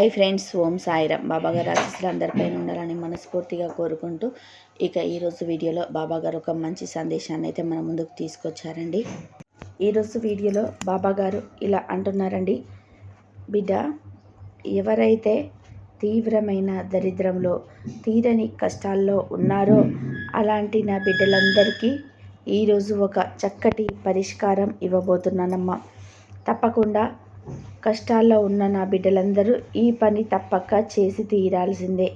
I friends ఓం సాయిరామ్. బాబాగారు ఆశీస్సులు అందరిపైన ఉండాలని మనస్ఫూర్తిగా కోరుకుంటూ ఇక ఈరోజు వీడియోలో బాబాగారు ఒక మంచి సందేశాన్ని అయితే మన ముందుకు తీసుకొచ్చారండి. ఈరోజు వీడియోలో బాబాగారు ఇలా అంటున్నారండి. బిడ్డ ఎవరైతే తీవ్రమైన దరిద్రంలో తీరని కష్టాల్లో ఉన్నారో అలాంటి నా బిడ్డలందరికీ ఈరోజు ఒక చక్కటి పరిష్కారం ఇవ్వబోతున్నానమ్మా. తప్పకుండా కష్టాల్లో ఉన్న నా బిడ్డలందరూ ఈ పని తప్పక చేసి తీరాల్సిందే.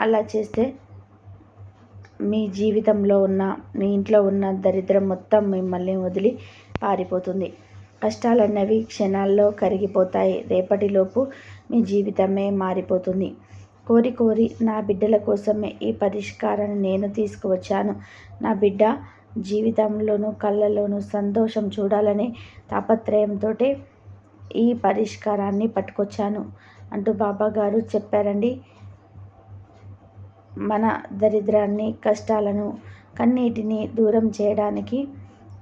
అలా చేస్తే మీ జీవితంలో ఉన్న మీ ఇంట్లో ఉన్న దరిద్రం మొత్తం మిమ్మల్ని వదిలి పారిపోతుంది. కష్టాలన్నవి క్షణాల్లో కరిగిపోతాయి. రేపటిలోపు మీ జీవితమే మారిపోతుంది. కోరి కోరి నా బిడ్డల కోసమే ఈ పరిష్కారాన్ని నేను తీసుకువచ్చాను. నా బిడ్డ జీవితంలోనూ కళ్ళలోనూ సంతోషం చూడాలనే తాపత్రయంతో ఈ పరిష్కారాన్ని పట్టుకొచ్చాను అంటూ బాబా గారు చెప్పారండి. మన దరిద్రాన్ని కష్టాలను కన్నీటిని దూరం చేయడానికి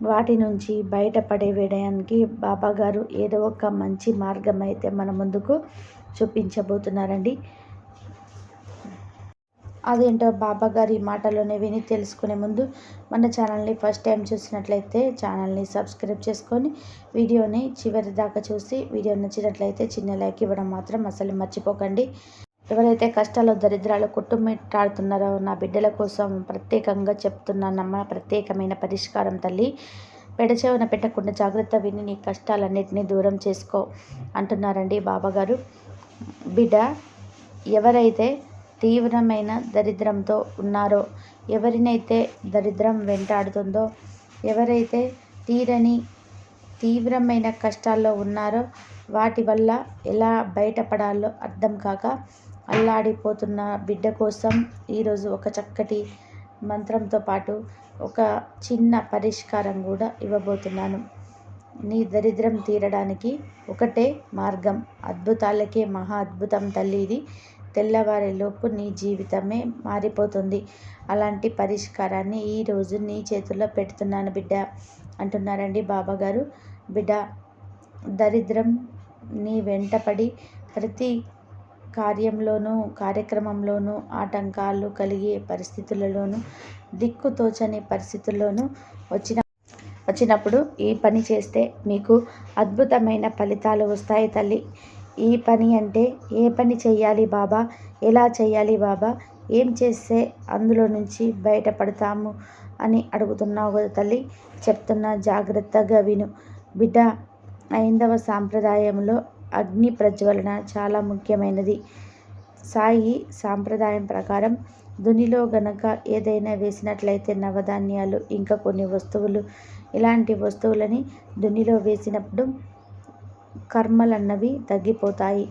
వాటి నుంచి బయటపడే వేయడానికి బాబా గారు ఏదో ఒక మంచి మార్గం అయితే మన ముందుకు చూపించబోతున్నారండి. అదేంటో బాబా గారి మాటలోనే విని తెలుసుకునే ముందు మన ఛానల్ని ఫస్ట్ టైం చూసినట్లయితే ఛానల్ని సబ్స్క్రైబ్ చేసుకొని వీడియోని చివరి దాకా చూసి వీడియో నచ్చినట్లయితే చిన్న లైక్ ఇవ్వడం మాత్రం అసలు మర్చిపోకండి. ఎవరైతే కష్టాలు దరిద్రాలు కుటుంబాడుతున్నారో నా బిడ్డల కోసం ప్రత్యేకంగా చెప్తున్నానమ్మ ప్రత్యేకమైన పరిష్కారం తల్లి. పెడచేవన పెట్టకుండా జాగ్రత్త విని నీ కష్టాలన్నింటినీ దూరం చేసుకో అంటున్నారండి బాబాగారు. బిడ్డ ఎవరైతే తీవ్రమైన దరిద్రంతో ఉన్నారో ఎవరినైతే దరిద్రం వెంటాడుతుందో ఎవరైతే తీరని తీవ్రమైన కష్టాల్లో ఉన్నారో వాటి వల్ల ఎలా బయటపడాలో అర్థం కాక అల్లాడిపోతున్న బిడ్డ కోసం ఈరోజు ఒక చక్కటి మంత్రంతో పాటు ఒక చిన్న పరిష్కారం కూడా ఇవ్వబోతున్నాను. నీ దరిద్రం తీరడానికి ఒకటే మార్గం. అద్భుతాలకే మహా అద్భుతం తల్లి ఇది. తెల్లవారేలోపు నీ జీవితమే మారిపోతుంది. అలాంటి పరిష్కారాన్ని ఈరోజు నీ చేతుల్లో పెడుతున్నాను బిడ్డ అంటున్నారండి బాబాగారు. బిడ్డ దరిద్రం నీ వెంటపడి ప్రతి కార్యంలోనూ కార్యక్రమంలోనూ ఆటంకాలు కలిగే పరిస్థితులలోనూ దిక్కుతోచని పరిస్థితుల్లోనూ వచ్చిన వచ్చినప్పుడు ఈ పని చేస్తే మీకు అద్భుతమైన ఫలితాలు వస్తాయి తల్లి. ఈ పని అంటే ఏ పని చేయాలి బాబా? ఎలా చేయాలి బాబా? ఏం చేస్తే అందులో నుంచి బయటపడతాము అని అడుగుతున్నావు కదా తల్లి? చెప్తున్న జాగ్రత్తగా విను. బిడ్డ ఐందవ సాంప్రదాయంలో అగ్ని ప్రజ్వలన చాలా ముఖ్యమైనది. సాయి సాంప్రదాయం ప్రకారం దునిలో గనక ఏదైనా వేసినట్లయితే నవధాన్యాలు ఇంకా కొన్ని వస్తువులు ఇలాంటి వస్తువులని దునిలో వేసినప్పుడు కర్మలన్నవి తగ్గిపోతాయి.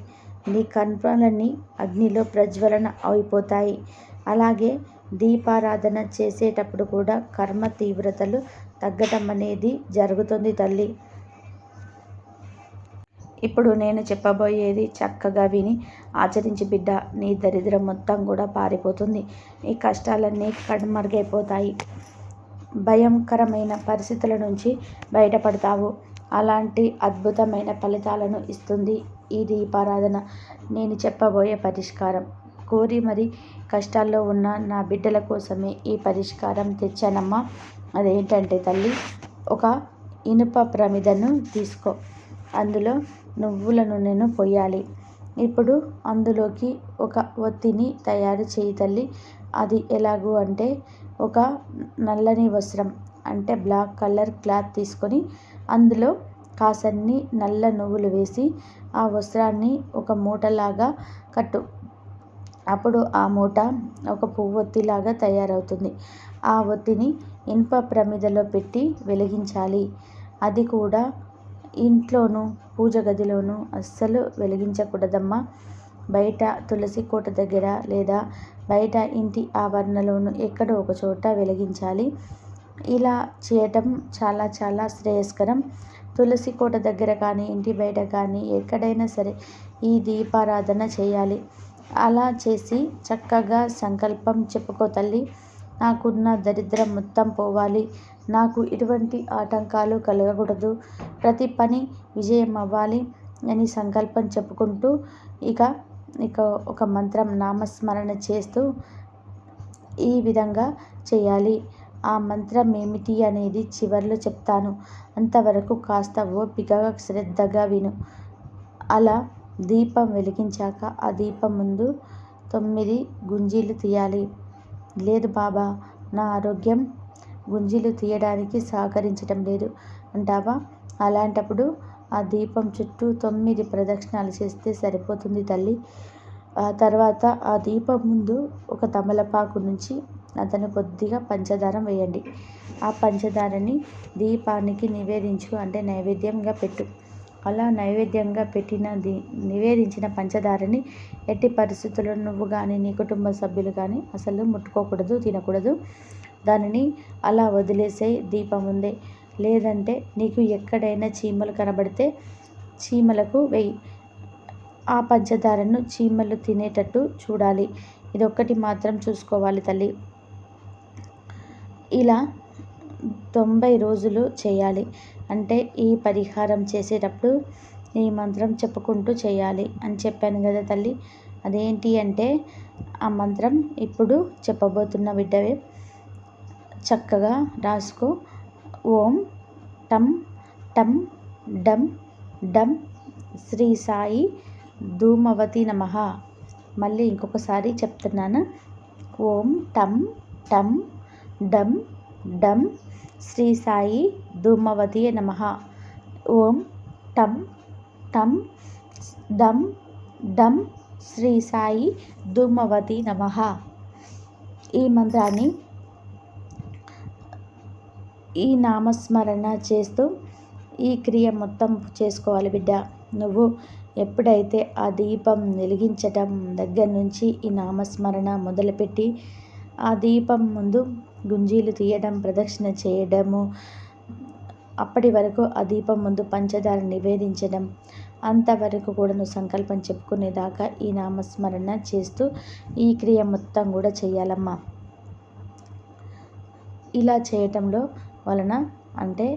నీ కర్మలన్నీ అగ్నిలో ప్రజ్వలన అయిపోతాయి. అలాగే దీపారాధన చేసేటప్పుడు కూడా కర్మ తీవ్రతలు తగ్గటం అనేది జరుగుతుంది తల్లి. ఇప్పుడు నేను చెప్పబోయేది చక్కగా విని ఆచరించి బిడ్డ నీ దరిద్రం మొత్తం కూడా పారిపోతుంది. నీ కష్టాలన్నీ కడుమరుగైపోతాయి భయంకరమైన పరిస్థితుల నుంచి బయటపడతావు. అలాంటి అద్భుతమైన ఫలితాలను ఇస్తుంది ఈ దీపారాధన. నేను చెప్పబోయే పరిష్కారం. కోరి మరి కష్టాల్లో ఉన్న నా బిడ్డల కోసమే ఈ పరిష్కారం తెచ్చానమ్మా. అదేంటంటే తల్లి ఒక ఇనుప ప్రమిదను తీసుకో. అందులో నువ్వుల నూనెను పోయాలి ఇప్పుడు అందులోకి ఒక ఒత్తిని తయారు చేయి తల్లి. అది ఎలాగూ అంటే ఒక నల్లని వస్త్రం అంటే బ్లాక్ కలర్ క్లాత్ తీసుకొని అందులో కాసన్ని నల్ల నువ్వులు వేసి ఆ వస్త్రాన్ని ఒక మూటలాగా కట్టు. అప్పుడు ఆ మూట ఒక పువ్వొత్తిలాగా తయారవుతుంది. ఆ ఒత్తిని ఇనుప ప్రమిదలో పెట్టి వెలిగించాలి. అది కూడా ఇంట్లోనూ పూజ గదిలోనూ అస్సలు వెలిగించకూడదమ్మా. బయట తులసి కోట దగ్గర లేదా బయట ఇంటి ఆవరణలోను ఎక్కడో ఒక చోట వెలిగించాలి. ఇలా చేయటం చాలా చాలా శ్రేయస్కరం. తులసి కోట దగ్గర కానీ ఇంటి బయట కానీ ఎక్కడైనా సరే ఈ దీపారాధన చేయాలి. అలా చేసి చక్కగా సంకల్పం చెప్పుకో తల్లి. నాకున్న దరిద్రం మొత్తం పోవాలి. నాకు ఎటువంటి ఆటంకాలు కలగకూడదు. ప్రతి పని విజయం అవ్వాలి అని సంకల్పం చెప్పుకుంటూ ఇక ఇక ఒక మంత్రం నామస్మరణ చేస్తూ ఈ విధంగా చేయాలి. ఆ మంత్రం ఏమిటి అనేది చివర్లో చెప్తాను. అంతవరకు కాస్త ఓపికగా శ్రద్ధగా విను. అలా దీపం వెలిగించాక ఆ దీపం ముందు తొమ్మిది గుంజీలు తీయాలి. లేదు బాబా నా ఆరోగ్యం గుంజీలు తీయడానికి సహకరించటం లేదు అంటావా? అలాంటప్పుడు ఆ దీపం చుట్టూ తొమ్మిది ప్రదక్షిణాలు చేస్తే సరిపోతుంది తల్లి. ఆ తర్వాత ఆ దీపం ముందు ఒక తమలపాకు నుంచి అతను కొద్దిగా పంచదార వేయండి. ఆ పంచదారని దీపానికి నివేదించు అంటే నైవేద్యంగా పెట్టు. అలా నైవేద్యంగా పెట్టిన ది నివేదించిన పంచదారని ఎట్టి పరిస్థితుల్లో నువ్వు కానీ నీ కుటుంబ సభ్యులు కానీ అసలు ముట్టుకోకూడదు తినకూడదు. దానిని అలా వదిలేసే దీపం ఉందే. లేదంటే నీకు ఎక్కడైనా చీమలు కనబడితే చీమలకు వెయ్యి ఆ పంచదారను చీమలు తినేటట్టు చూడాలి. ఇదొక్కటి మాత్రం చూసుకోవాలి తల్లి. ఇలా తొంభై రోజులు చేయాలి. అంటే ఈ పరిహారం చేసేటప్పుడు ఈ మంత్రం చెప్పుకుంటూ చేయాలి అని చెప్పాను కదా తల్లి. అదేంటి అంటే ఆ మంత్రం ఇప్పుడు చెప్పబోతున్న బిడ్డవే. చక్కగా రాసుకో. ఓం టం టం డం డం శ్రీ సాయి ధూమవతి నమ. మళ్ళీ ఇంకొకసారి చెప్తున్నాను. ఓం టం టం డం డం శ్రీ సాయి ధూమవతి నమ. ఓం టం టం డం డం శ్రీ సాయి ధూమవతి నమ. ఈ మంత్రాన్ని ఈ నామస్మరణ చేస్తూ ఈ క్రియ మొత్తం చేసుకోవాలి బిడ్డ. నువ్వు ఎప్పుడైతే ఆ దీపం వెలిగించటం దగ్గర నుంచి ఈ నామస్మరణ మొదలుపెట్టి ఆ దీపం ముందు గుంజీలు తీయడం ప్రదక్షిణ చేయడము అప్పటి వరకు ఆ దీపం ముందు పంచదార నివేదించడం అంతవరకు కూడా నువ్వు సంకల్పం చెప్పుకునేదాకా ఈ నామస్మరణ చేస్తూ ఈ క్రియ మొత్తం కూడా చేయాలమ్మా ఇలా చేయటంలో వలన అంటే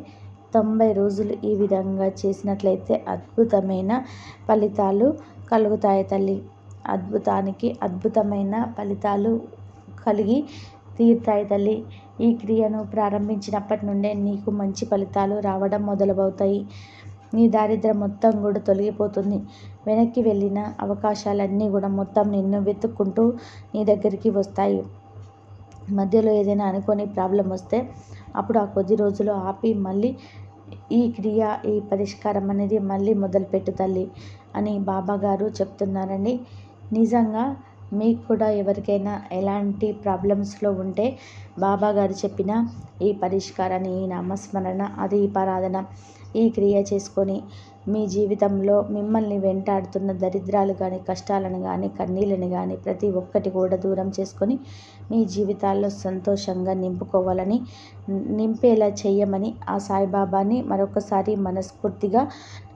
తొంభై రోజులు ఈ విధంగా చేసినట్లయితే అద్భుతమైన ఫలితాలు కలుగుతాయి తల్లి. అద్భుతానికి అద్భుతమైన ఫలితాలు కలిగి తీర్థాయి తల్లి. ఈ క్రియను ప్రారంభించినప్పటి నుండే నీకు మంచి ఫలితాలు రావడం మొదలవుతాయి నీ దారిద్ర్యం మొత్తం కూడా తొలగిపోతుంది. వెనక్కి వెళ్ళిన అవకాశాలన్నీ కూడా మొత్తం నిన్ను వెతుక్కుంటూ నీ దగ్గరికి వస్తాయి. మధ్యలో ఏదైనా అనుకోని ప్రాబ్లం వస్తే అప్పుడు ఆ కొద్ది రోజులు ఆపి మళ్ళీ ఈ క్రియ ఈ పరిష్కారం అనేది మళ్ళీ మొదలుపెట్టు తల్లి అని బాబాగారు చెప్తున్నారండి. నిజంగా మీకు కూడా ఎవరికైనా ఎలాంటి ప్రాబ్లమ్స్లో ఉంటే బాబా గారు చెప్పిన ఈ పరిష్కారాన్ని ఈ నామస్మరణ అది ఈ పరాధన ఈ క్రియ చేసుకొని మీ జీవితంలో మిమ్మల్ని వెంటాడుతున్న దరిద్రాలు కానీ కష్టాలను కానీ కన్నీళ్ళని కానీ ప్రతి ఒక్కటి కూడా దూరం చేసుకొని మీ జీవితాల్లో సంతోషంగా నింపుకోవాలని నింపేలా చేయమని ఆ సాయిబాబాని మరొకసారి మనస్ఫూర్తిగా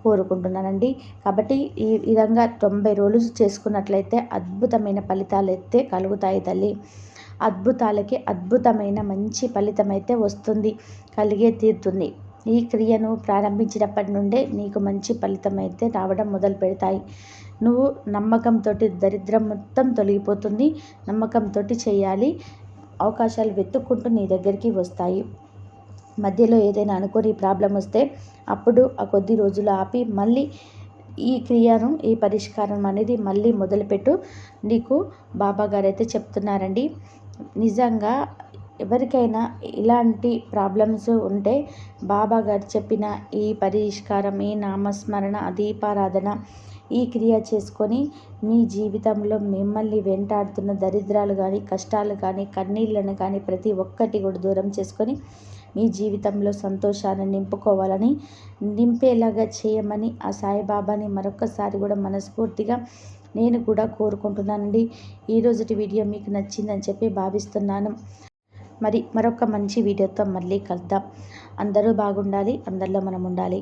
కోరుకుంటున్నానండి. కాబట్టి ఈ విధంగా తొంభై రోజులు చేసుకున్నట్లయితే అద్భుతమైన ఫలితాలు అయితే కలుగుతాయి తల్లి. అద్భుతాలకి అద్భుతమైన మంచి ఫలితం అయితే వస్తుంది కలిగే తీరుతుంది. ఈ క్రియను ప్రారంభించినప్పటి నుండే నీకు మంచి ఫలితం అయితే రావడం మొదలు పెడతాయి. నువ్వు నమ్మకంతో దరిద్రం మొత్తం తొలగిపోతుంది. నమ్మకంతో చేయాలి. అవకాశాలు వెతుక్కుంటూ నీ దగ్గరికి వస్తాయి. మధ్యలో ఏదైనా అనుకోని ప్రాబ్లం వస్తే అప్పుడు ఆ కొద్ది రోజులు ఆపి మళ్ళీ ఈ క్రియను ఈ పరిష్కారం అనేది మళ్ళీ మొదలుపెట్టు. నీకు బాబా గారు అయితే చెప్తున్నారండి నిజంగా ఎవరికైనా ఇలాంటి ప్రాబ్లమ్స్ ఉంటే బాబా గారు చెప్పిన ఈ పరిష్కారం ఈ నామస్మరణ దీపారాధన ఈ క్రియ చేసుకొని మీ జీవితంలో మిమ్మల్ని వెంటాడుతున్న దరిద్రాలు కానీ కష్టాలు కానీ కన్నీళ్ళను కానీ ప్రతి ఒక్కటి కూడా దూరం చేసుకొని మీ జీవితంలో సంతోషాన్ని నింపుకోవాలని నింపేలాగా చేయమని ఆ సాయిబాబాని మరొకసారి కూడా మనస్ఫూర్తిగా నేను కూడా కోరుకుంటున్నానండి. ఈరోజుటి వీడియో మీకు నచ్చిందని చెప్పి భావిస్తున్నాను. మరి మరొక మంచి వీడియోతో మళ్ళీ కలుద్దాం. అందరూ బాగుండాలి అందరిలో మనం ఉండాలి.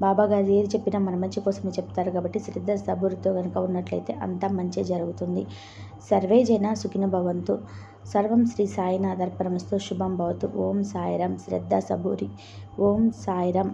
బాబా గారు ఏది చెప్పినా మన మంచి కోసమే చెప్తారు కాబట్టి శ్రద్ధ సబూరితో కనుక ఉన్నట్లయితే అంతా మంచి జరుగుతుంది. సర్వే జన సుఖిన భవంతు. సర్వం శ్రీ సాయినాథర్పణమస్తు శుభం భవతు. ఓం సాయిరం శ్రద్ధ సబూరి. ఓం సాయిరం